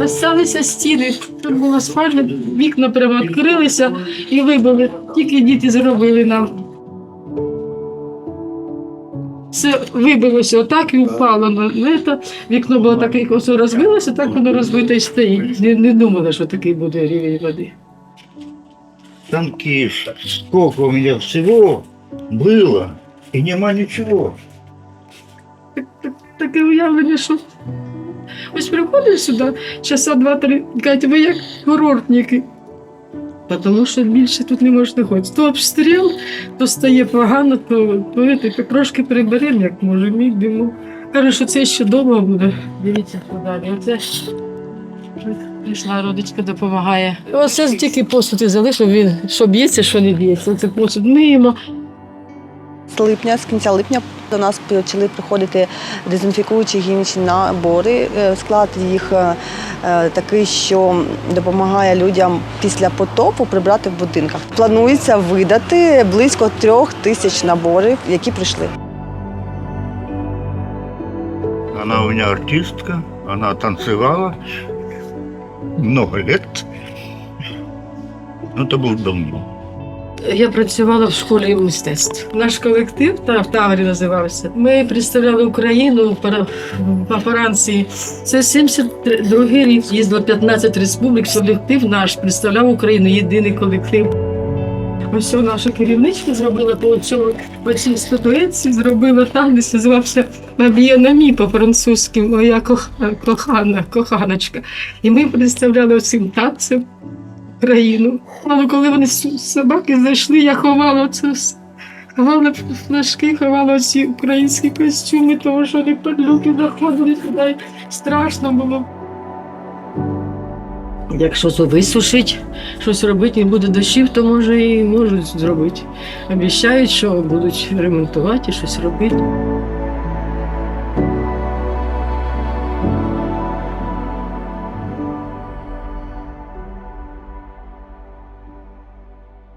Осталися стіни. Тут була спальня, вікна прямо відкрилися і вибили. Тільки діти зробили нам. Все вибилося отак і впало на це. Вікно було таке, ось розбилося, так воно розбите і стоїть. Не, не думали, що такий буде рівень води. Танкиш, сколько у меня всего было, и нема ничего. Таке уявлення, що ось приходиш сюди, часа два-три, кажуть, ви як курортники. Тому що більше тут не можна ходити. То обстріл, то стає погано, то, то трошки приберемо, як можемо, йдемо. Каже, що це ще довго буде. Дивіться, що далі. Оце прийшла родичка, допомагає. Оце тільки посуд і залишив, він що б'ється, що не б'ється. Це посуд миємо. З липня, з кінця липня до нас почали приходити дезінфікуючі гігієнічні набори. Е, Склад їх е, е, такий, що допомагає людям після потопу прибрати в будинках. Планується видати близько трьох тисяч наборів, які прийшли. Она у меня артистка, она танцевала много лет. Ну, это был давно. Я працювала в школі мистецтв. Наш колектив та в Таврі називався. Ми представляли Україну по Франції. Це 72-й рік. Їздило 15 республік. Колектив наш представляв Україну. Єдиний колектив. Ось наша керівничка зробила по цьому по цій статуетці, зробила так, десь називався Мабіянамі по-французьки, моя кохана, коханочка. І ми представляли оцим танцем країну. Але коли вони собаки зайшли, я ховала це все. Ховала флажки, ховала ці українські костюми, тому що вони падлюки заходили сюди. Страшно було. Якщо то висушить, щось робити, і буде дощів, то може і можуть зробити. Обіцяють, що будуть ремонтувати і щось робити.